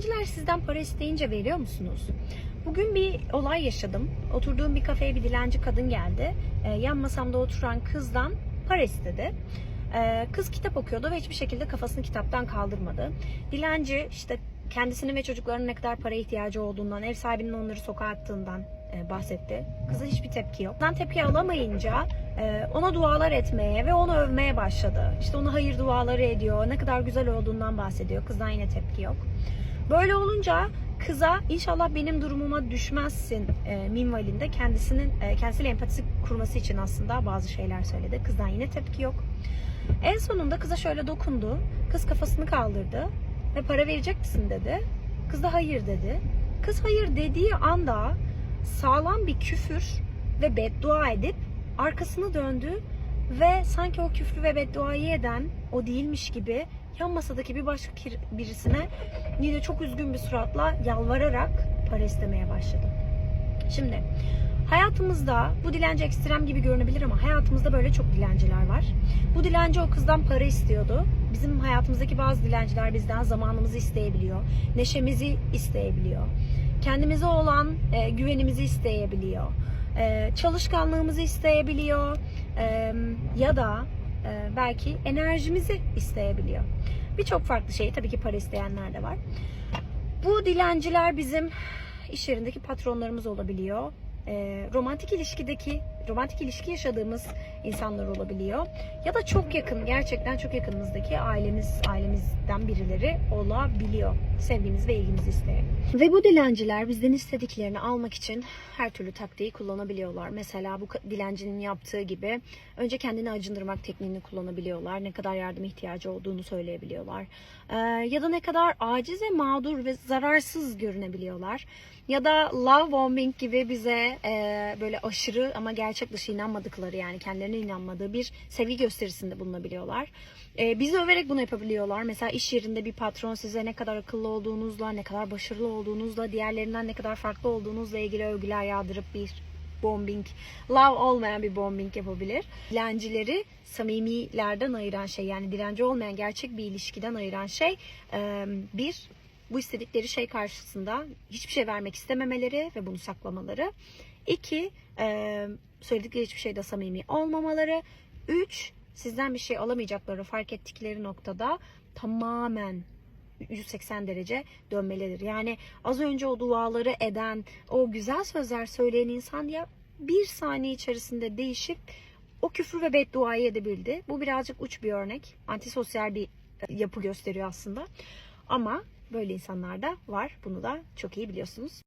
Dilenciler sizden para isteyince veriyor musunuz? Bugün bir olay yaşadım. Oturduğum bir kafeye bir dilenci kadın geldi. Ee, yan masamda oturan kızdan para istedi. Ee, kız kitap okuyordu ve hiçbir şekilde kafasını kitaptan kaldırmadı. Dilenci işte kendisinin ve çocuklarının ne kadar paraya ihtiyacı olduğundan, ev sahibinin onları sokağa attığından e, bahsetti. Kıza hiçbir tepki yok. Ondan tepki alamayınca e, ona dualar etmeye ve onu övmeye başladı. İşte ona hayır duaları ediyor, ne kadar güzel olduğundan bahsediyor. Kızdan yine tepki yok. Böyle olunca kıza inşallah benim durumuma düşmezsin e, minvalinde kendisinin e, kendisiyle empatisi kurması için aslında bazı şeyler söyledi. Kızdan yine tepki yok. En sonunda kıza şöyle dokundu. Kız kafasını kaldırdı ve para verecek misin dedi. Kız da hayır dedi. Kız hayır dediği anda sağlam bir küfür ve beddua edip arkasını döndü ve sanki o küfrü ve bedduayı eden o değilmiş gibi yan masadaki bir başka birisine yine çok üzgün bir suratla yalvararak para istemeye başladı. Şimdi hayatımızda bu dilenci ekstrem gibi görünebilir ama hayatımızda böyle çok dilenciler var. Bu dilenci o kızdan para istiyordu. Bizim hayatımızdaki bazı dilenciler bizden zamanımızı isteyebiliyor. Neşemizi isteyebiliyor. Kendimize olan e, güvenimizi isteyebiliyor. E, çalışkanlığımızı isteyebiliyor. Ya da e, belki enerjimizi isteyebiliyor. Birçok farklı şeyi tabii ki para isteyenler de var. Bu dilenciler bizim iş yerindeki patronlarımız olabiliyor. E, romantik ilişkideki, romantik ilişki yaşadığımız insanlar olabiliyor. Ya da çok yakın, gerçekten çok yakınımızdaki ailemiz, ailemizden birileri olabiliyor. Sevgimizi ve ilgimizi isteyen. Ve bu dilenciler bizden istediklerini almak için her türlü taktiği kullanabiliyorlar. Mesela bu dilencinin yaptığı gibi önce kendini acındırmak tekniğini kullanabiliyorlar. Ne kadar yardım ihtiyacı olduğunu söyleyebiliyorlar. Ee, ya da ne kadar aciz ve mağdur ve zararsız görünebiliyorlar. Ya da love bombing gibi bize e, böyle aşırı ama gerçek dışı inanmadıkları yani kendilerine inanmadığı bir sevgi gösterisinde bulunabiliyorlar. E, bizi överek bunu yapabiliyorlar. Mesela iş yerinde bir patron size ne kadar akıllı olduğunuzla, ne kadar başarılı olduğunuzla, diğerlerinden ne kadar farklı olduğunuzla ilgili övgüler yağdırıp bir bombing, love olmayan bir bombing yapabilir. Dilencileri samimilerden ayıran şey yani dilenci olmayan gerçek bir ilişkiden ayıran şey bir bu istedikleri şey karşısında hiçbir şey vermek istememeleri ve bunu saklamaları. İki, söyledikleri hiçbir şeyde samimi olmamaları. Üç, sizden bir şey alamayacakları fark ettikleri noktada tamamen 180 derece dönmelidir. Yani az önce o duaları eden, o güzel sözler söyleyen insan ya bir saniye içerisinde değişip o küfür ve bedduayı edebildi. Bu birazcık uç bir örnek. Antisosyal bir e, yapı gösteriyor aslında. Ama böyle insanlar da var. Bunu da çok iyi biliyorsunuz.